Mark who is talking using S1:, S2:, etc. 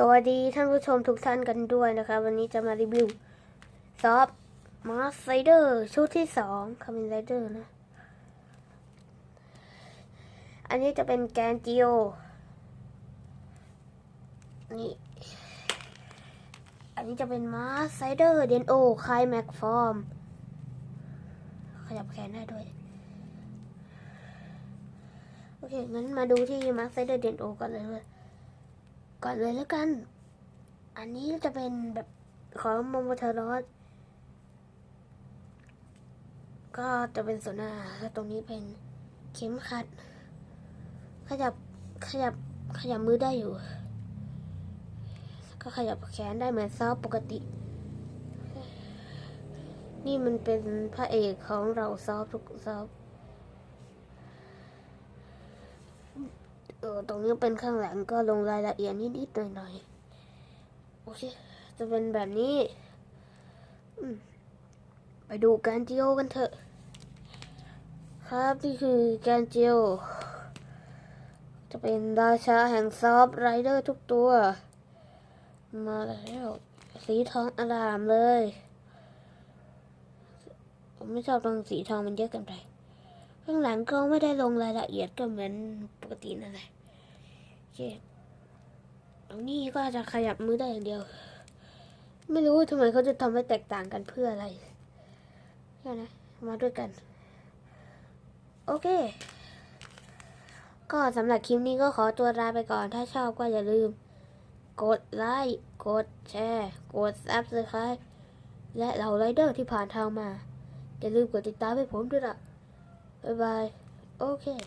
S1: สวัสดีท่านผู้ชมทุกท่านกันด้วยนะครับ วันนี้จะมารีวิวซอฟมาสไ i เดอร์ชุดที่สองคามินไรเดอร์นะ อันนี้จะเป็นแกนจิโอ นี่ อันนี้จะเป็นมาสไ i เดอร์เดนโอคายแม็กฟอร์ม ขยับแขนได้ด้วย โอเค งั้นมาดูที่มาสไ i เดอร์เดนโอก่อนเลยเว้ย ก่อนเลยแล้วกัน อันนี้จะเป็นแบบของมโมเทอรอสก็จะเป็นโซน่าแล้วตรงนี้เป็นเข็มขัด ขยับขยับขยับมือได้อยู่ ก็ขยับแขนได้เหมือนซอฟปกติ นี่มันเป็นพระเอกของเราซอฟทุกซอฟ ออตรงนี้เป็นข้างหลังก็ลงรายละเอียดนิดๆหน่อยๆโอเค จะเป็นแบบนี้ไปดูการจิโอกันเถอะ ครับนี่คือการจิโอจะเป็นราชาแห่งซอฟไรเดอร์ทุกตัว มาแล้ว สีทองอลามเลย ผมไม่ชอบตรงสีทองมันเยอะเกินไป ข้างหลังก็ไม่ได้ลงรายละเอียดก็เหมือนปกตินั่นแหละโอเคตรงนี้ก็จะขยับมือได้อย่างเดียว ไม่รู้ทำไมเขาจะทำให้แตกต่างกันเพื่ออะไรแค่นะมาด้วยกัน โอเค ก็สำหรับคลิปนี้ก็ขอตัวลาไปก่อน ถ้าชอบก็อย่าลืม กดไลค์ กดแชร์ กดซับสไครต์และเหล่าไรเดอร์ที่ผ่านทางมา อย่าลืมกดติดตามให้ผมด้วยล่ะ Bye bye. Okay.